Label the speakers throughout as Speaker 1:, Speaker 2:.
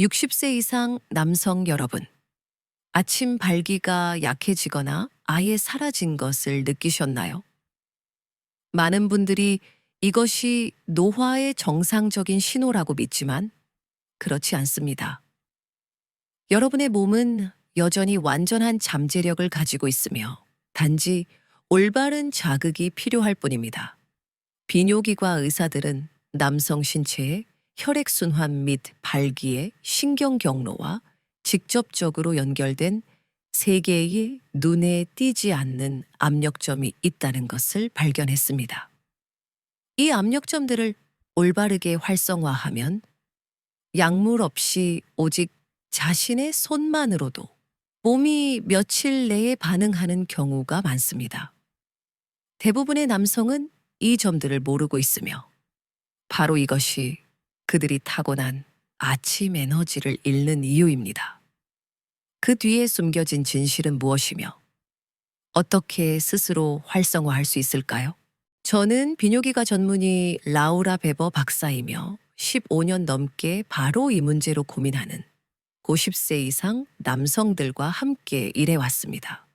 Speaker 1: 60세 이상 남성 여러분. 아침 발기가 약해지거나 아예 사라진 것을 느끼셨나요? 많은 분들이 이것이 노화의 정상적인 신호라고 믿지만 그렇지 않습니다. 여러분의 몸은 여전히 완전한 잠재력을 가지고 있으며 단지 올바른 자극이 필요할 뿐입니다. 비뇨기과 의사들은 남성 신체의 혈액순환 및 발기의 신경 경로와 직접적으로 연결된 세 개의 눈에 띄지 않는 압력점이 있다는 것을 발견했습니다. 이 압력점들을 올바르게 활성화하면 약물 없이 오직 자신의 손만으로도 몸이 며칠 내에 반응하는 경우가 많습니다. 대부분의 남성은 이 점들을 모르고 있으며 바로 이것이 그들이 타고난 아침 에너지를 잃는 이유입니다. 그 뒤에 숨겨진 진실은 무엇이며 어떻게 스스로 활성화할 수 있을까요? 저는 비뇨기과 전문의 라우라 베버 박사이며 15년 넘게 바로 이 문제로 고민하는 50세 이상 남성들과 함께 일해왔습니다.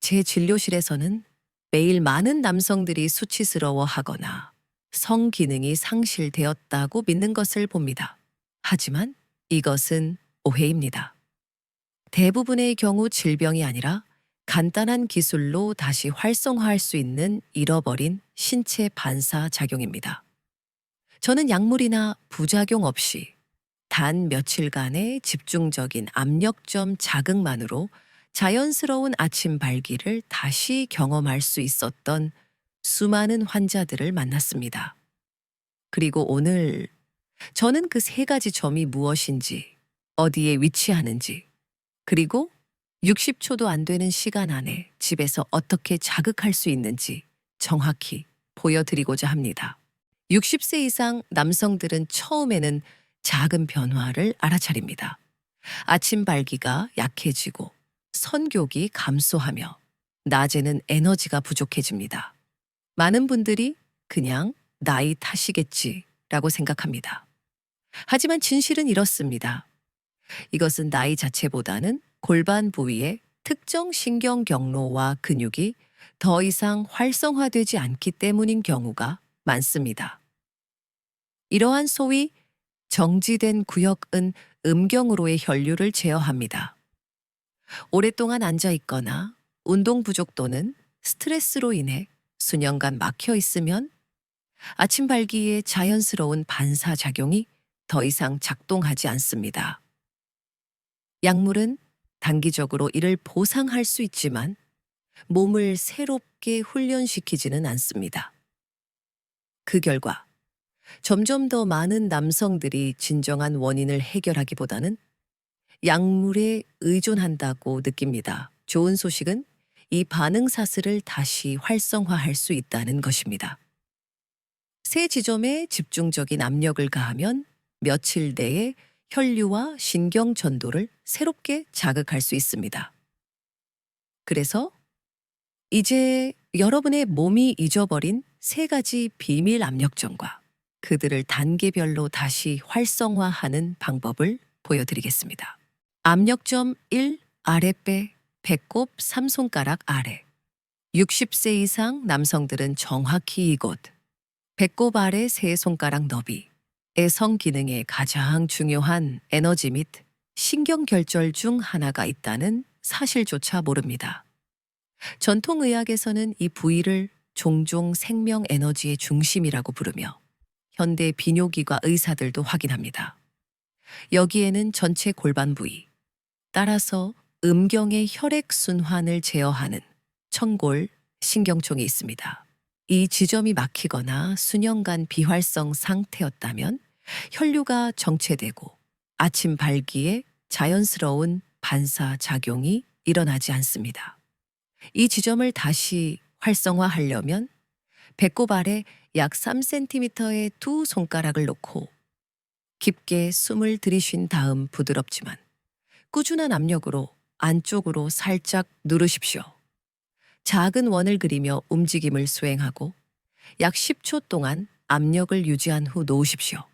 Speaker 1: 제 진료실에서는 매일 많은 남성들이 수치스러워 하거나 성 기능이 상실되었다고 믿는 것을 봅니다. 하지만 이것은 오해입니다. 대부분의 경우 질병이 아니라 간단한 기술로 다시 활성화할 수 있는 잃어버린 신체 반사 작용입니다. 저는 약물이나 부작용 없이 단 며칠간의 집중적인 압력점 자극만으로 자연스러운 아침 발기를 다시 경험할 수 있었던 수많은 환자들을 만났습니다. 그리고 오늘 저는 그 세 가지 점이 무엇인지, 어디에 위치하는지, 그리고 60초도 안 되는 시간 안에 집에서 어떻게 자극할 수 있는지 정확히 보여드리고자 합니다. 60세 이상 남성들은 처음에는 작은 변화를 알아차립니다. 아침 발기가 약해지고 선교기 감소하며 낮에는 에너지가 부족해집니다. 많은 분들이 그냥 나이 탓이겠지라고 생각합니다. 하지만 진실은 이렇습니다. 이것은 나이 자체보다는 골반 부위의 특정 신경 경로와 근육이 더 이상 활성화되지 않기 때문인 경우가 많습니다. 이러한 소위 정지된 구역은 음경으로의 혈류를 제어합니다. 오랫동안 앉아 있거나 운동 부족 또는 스트레스로 인해 수년간 막혀 있으면 아침 발기의 자연스러운 반사작용이 더 이상 작동하지 않습니다. 약물은 단기적으로 이를 보상할 수 있지만 몸을 새롭게 훈련시키지는 않습니다. 그 결과 점점 더 많은 남성들이 진정한 원인을 해결하기보다는 약물에 의존한다고 느낍니다. 좋은 소식은 이 반응 사슬을 다시 활성화할 수 있다는 것입니다. 세 지점에 집중적인 압력을 가하면 며칠 내에 혈류와 신경 전도를 새롭게 자극할 수 있습니다. 그래서 이제 여러분의 몸이 잊어버린 세 가지 비밀 압력점과 그들을 단계별로 다시 활성화하는 방법을 보여드리겠습니다. 압력점 1 아랫배 배꼽 3손가락 아래 60세 이상 남성들은 정확히 이곳 배꼽 아래 세 손가락 너비 애성 기능에 가장 중요한 에너지 및 신경 결절 중 하나가 있다는 사실조차 모릅니다. 전통의학에서는 이 부위를 종종 생명 에너지의 중심이라고 부르며 현대 비뇨기과 의사들도 확인합니다. 여기에는 전체 골반 부위, 따라서 음경의 혈액 순환을 제어하는 청골 신경총이 있습니다. 이 지점이 막히거나 수년간 비활성 상태였다면 혈류가 정체되고 아침 발기에 자연스러운 반사 작용이 일어나지 않습니다. 이 지점을 다시 활성화하려면 배꼽 아래 약 3cm의 두 손가락을 놓고 깊게 숨을 들이쉰 다음 부드럽지만 꾸준한 압력으로 안쪽으로 살짝 누르십시오. 작은 원을 그리며 움직임을 수행하고 약 10초 동안 압력을 유지한 후 놓으십시오.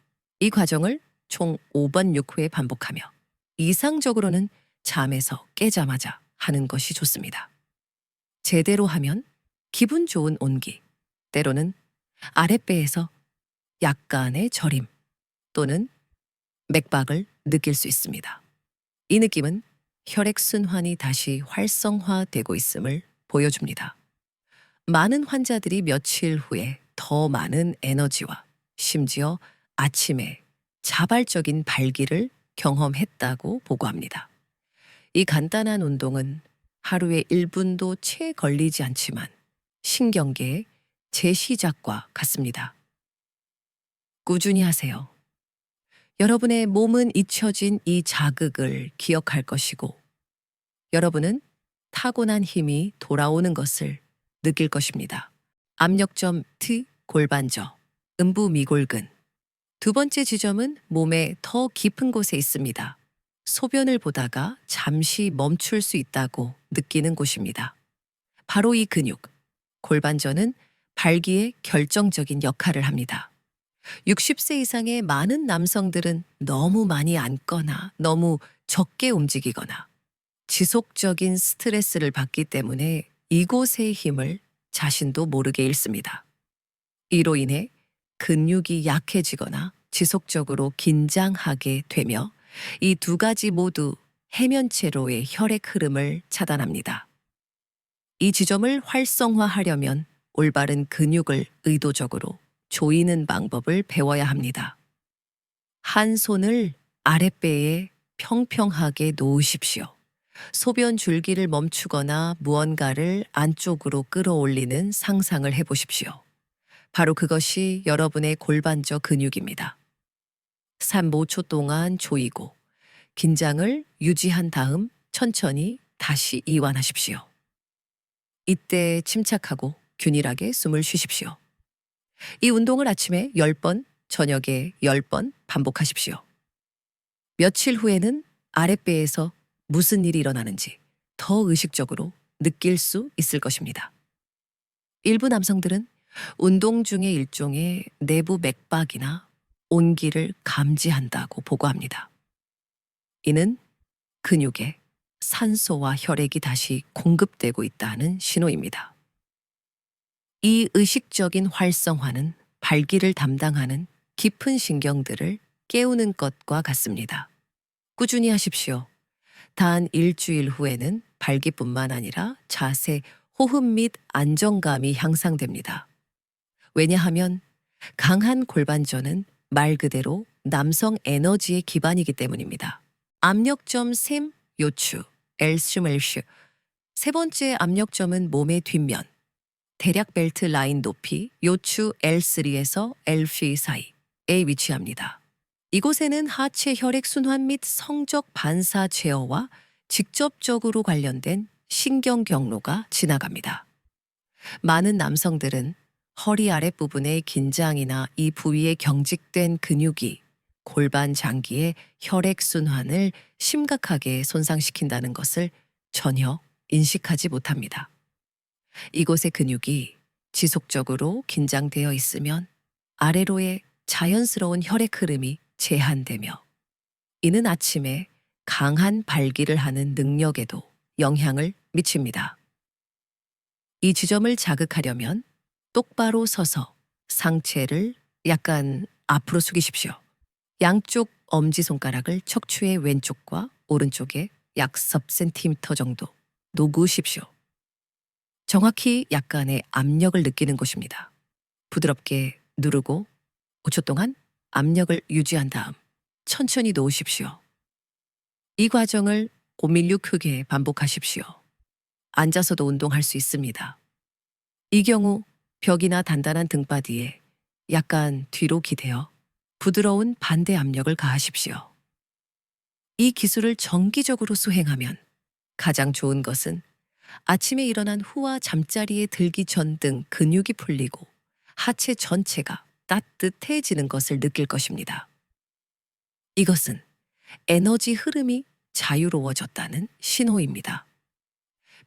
Speaker 1: 이 과정을 총 5번 6회 반복하며 이상적으로는 잠에서 깨자마자 하는 것이 좋습니다. 제대로 하면 기분 좋은 온기, 때로는 아랫배에서 약간의 저림 또는 맥박을 느낄 수 있습니다. 이 느낌은 혈액순환이 다시 활성화되고 있음을 보여줍니다. 많은 환자들이 며칠 후에 더 많은 에너지와 심지어 아침에 자발적인 발기를 경험했다고 보고합니다. 이 간단한 운동은 하루에 1분도 채 걸리지 않지만 신경계의 재시작과 같습니다. 꾸준히 하세요. 여러분의 몸은 잊혀진 이 자극을 기억할 것이고, 여러분은 타고난 힘이 돌아오는 것을 느낄 것입니다. 압력점 T 골반저, 음부 미골근. 두 번째 지점은 몸의 더 깊은 곳에 있습니다. 소변을 보다가 잠시 멈출 수 있다고 느끼는 곳입니다. 바로 이 근육, 골반저는 발기에 결정적인 역할을 합니다. 60세 이상의 많은 남성들은 너무 많이 앉거나 너무 적게 움직이거나 지속적인 스트레스를 받기 때문에 이곳의 힘을 자신도 모르게 잃습니다. 이로 인해 근육이 약해지거나 지속적으로 긴장하게 되며 이 두 가지 모두 해면체로의 혈액 흐름을 차단합니다. 이 지점을 활성화하려면 올바른 근육을 의도적으로 조이는 방법을 배워야 합니다. 한 손을 아랫배에 평평하게 놓으십시오. 소변 줄기를 멈추거나 무언가를 안쪽으로 끌어올리는 상상을 해보십시오. 바로 그것이 여러분의 골반저 근육입니다. 3, 5초 동안 조이고 긴장을 유지한 다음 천천히 다시 이완하십시오. 이때 침착하고 균일하게 숨을 쉬십시오. 이 운동을 아침에 10번, 저녁에 10번 반복하십시오. 며칠 후에는 아랫배에서 무슨 일이 일어나는지 더 의식적으로 느낄 수 있을 것입니다. 일부 남성들은 운동 중의 일종의 내부 맥박이나 온기를 감지한다고 보고합니다. 이는 근육에 산소와 혈액이 다시 공급되고 있다는 신호입니다. 이 의식적인 활성화는 발기를 담당하는 깊은 신경들을 깨우는 것과 같습니다. 꾸준히 하십시오. 단 일주일 후에는 발기뿐만 아니라 자세, 호흡 및 안정감이 향상됩니다. 왜냐하면 강한 골반전은 말 그대로 남성 에너지의 기반이기 때문입니다. 압력점 샘, 요추, 엘슈 멜슈. 세 번째 압력점은 몸의 뒷면, 대략 벨트 라인 높이 요추 L3에서 L3 사이에 위치합니다. 이곳에는 하체 혈액 순환 및 성적 반사 제어와 직접적으로 관련된 신경 경로가 지나갑니다. 많은 남성들은 허리 아랫부분의 긴장이나 이 부위에 경직된 근육이 골반 장기의 혈액 순환을 심각하게 손상시킨다는 것을 전혀 인식하지 못합니다. 이곳의 근육이 지속적으로 긴장되어 있으면 아래로의 자연스러운 혈액 흐름이 제한되며 이는 아침에 강한 발기를 하는 능력에도 영향을 미칩니다. 이 지점을 자극하려면 똑바로 서서 상체를 약간 앞으로 숙이십시오. 양쪽 엄지손가락을 척추의 왼쪽과 오른쪽에 약 10cm 정도 놓으십시오. 정확히 약간의 압력을 느끼는 곳입니다. 부드럽게 누르고 5초 동안 압력을 유지한 다음 천천히 놓으십시오. 이 과정을 5밀6 크게 반복하십시오. 앉아서도 운동할 수 있습니다. 이 경우 벽이나 단단한 등바디에 약간 뒤로 기대어 부드러운 반대 압력을 가하십시오. 이 기술을 정기적으로 수행하면 가장 좋은 것은 아침에 일어난 후와 잠자리에 들기 전 등 근육이 풀리고 하체 전체가 따뜻해지는 것을 느낄 것입니다. 이것은 에너지 흐름이 자유로워졌다는 신호입니다.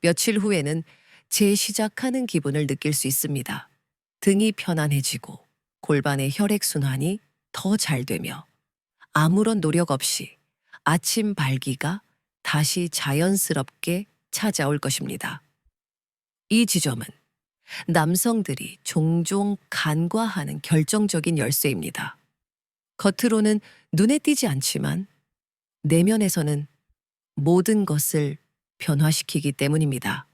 Speaker 1: 며칠 후에는 재시작하는 기분을 느낄 수 있습니다. 등이 편안해지고 골반의 혈액순환이 더 잘 되며 아무런 노력 없이 아침 발기가 다시 자연스럽게 찾아올 것입니다. 이 지점은 남성들이 종종 간과하는 결정적인 열쇠입니다. 겉으로는 눈에 띄지 않지만 내면에서는 모든 것을 변화시키기 때문입니다.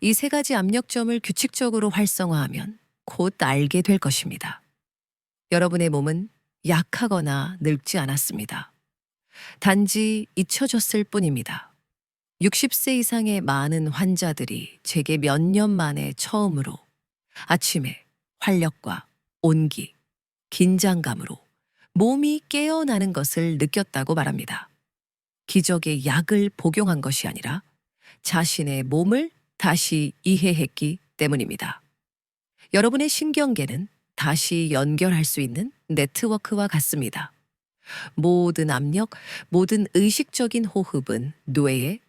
Speaker 1: 이 세 가지 압력점을 규칙적으로 활성화하면 곧 알게 될 것입니다. 여러분의 몸은 약하거나 늙지 않았습니다. 단지 잊혀졌을 뿐입니다. 60세 이상의 많은 환자들이 제게 몇 년 만에 처음으로 아침에 활력과 온기, 긴장감으로 몸이 깨어나는 것을 느꼈다고 말합니다. 기적의 약을 복용한 것이 아니라 자신의 몸을 다시 이해했기 때문입니다. 여러분의 신경계는 다시 연결할 수 있는 네트워크와 같습니다. 모든 압력, 모든 의식적인 호흡은 뇌에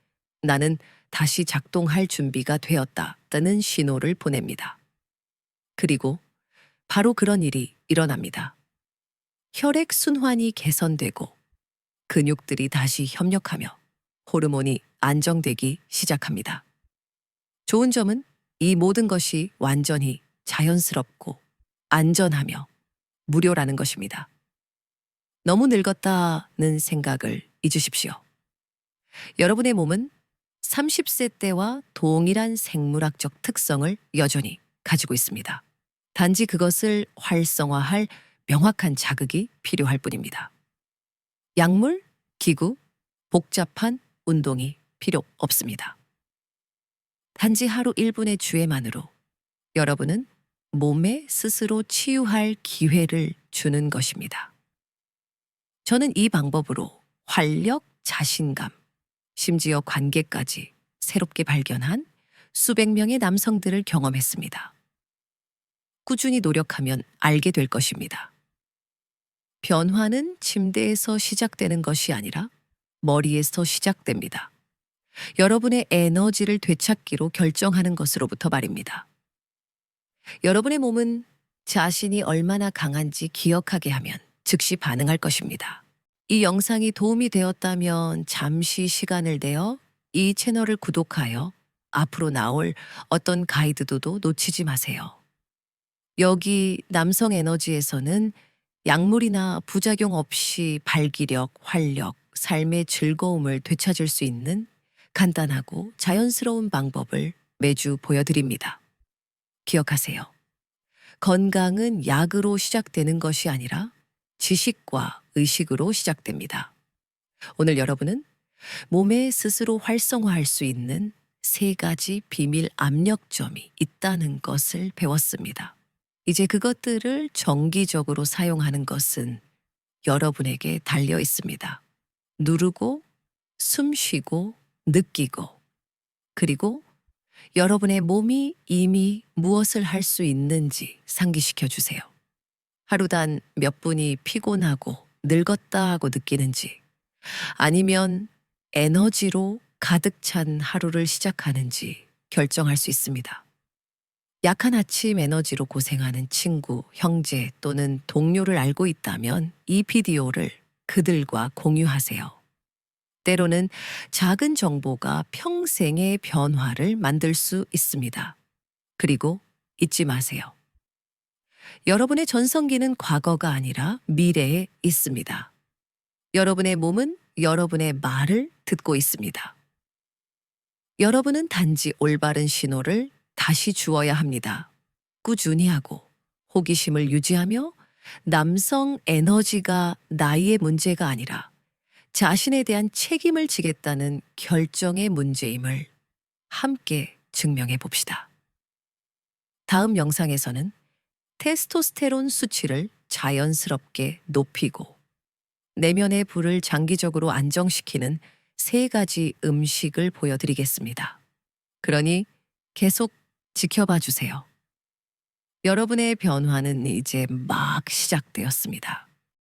Speaker 1: 나는 다시 작동할 준비가 되었다는 신호를 보냅니다. 그리고 바로 그런 일이 일어납니다. 혈액 순환이 개선되고 근육들이 다시 협력하며 호르몬이 안정되기 시작합니다. 좋은 점은 이 모든 것이 완전히 자연스럽고 안전하며 무료라는 것입니다. 너무 늙었다는 생각을 잊으십시오. 여러분의 몸은 30세 때와 동일한 생물학적 특성을 여전히 가지고 있습니다. 단지 그것을 활성화할 명확한 자극이 필요할 뿐입니다. 약물, 기구, 복잡한 운동이 필요 없습니다. 단지 하루 1분의 주회만으로 여러분은 몸에 스스로 치유할 기회를 주는 것입니다. 저는 이 방법으로 활력, 자신감, 심지어 관계까지 새롭게 발견한 수백 명의 남성들을 경험했습니다. 꾸준히 노력하면 알게 될 것입니다. 변화는 침대에서 시작되는 것이 아니라 머리에서 시작됩니다. 여러분의 에너지를 되찾기로 결정하는 것으로부터 말입니다. 여러분의 몸은 자신이 얼마나 강한지 기억하게 하면 즉시 반응할 것입니다. 이 영상이 도움이 되었다면 잠시 시간을 내어 이 채널을 구독하여 앞으로 나올 어떤 가이드도 놓치지 마세요. 여기 남성 에너지에서는 약물이나 부작용 없이 발기력, 활력, 삶의 즐거움을 되찾을 수 있는 간단하고 자연스러운 방법을 매주 보여드립니다. 기억하세요. 건강은 약으로 시작되는 것이 아니라 지식과 의식으로 시작됩니다. 오늘 여러분은 몸에 스스로 활성화할 수 있는 세 가지 비밀 압력점이 있다는 것을 배웠습니다. 이제 그것들을 정기적으로 사용하는 것은 여러분에게 달려 있습니다. 누르고, 숨 쉬고, 느끼고, 그리고 여러분의 몸이 이미 무엇을 할 수 있는지 상기시켜 주세요. 하루 단 몇 분이 피곤하고 늙었다 하고 느끼는지, 아니면 에너지로 가득 찬 하루를 시작하는지 결정할 수 있습니다. 약한 아침 에너지로 고생하는 친구, 형제 또는 동료를 알고 있다면 이 비디오를 그들과 공유하세요. 때로는 작은 정보가 평생의 변화를 만들 수 있습니다. 그리고 잊지 마세요. 여러분의 전성기는 과거가 아니라 미래에 있습니다. 여러분의 몸은 여러분의 말을 듣고 있습니다. 여러분은 단지 올바른 신호를 다시 주어야 합니다. 꾸준히 하고 호기심을 유지하며 남성 에너지가 나이의 문제가 아니라 자신에 대한 책임을 지겠다는 결정의 문제임을 함께 증명해 봅시다. 다음 영상에서는 테스토스테론 수치를 자연스럽게 높이고 내면의 불을 장기적으로 안정시키는 세 가지 음식을 보여드리겠습니다. 그러니 계속 지켜봐 주세요. 여러분의 변화는 이제 막 시작되었습니다.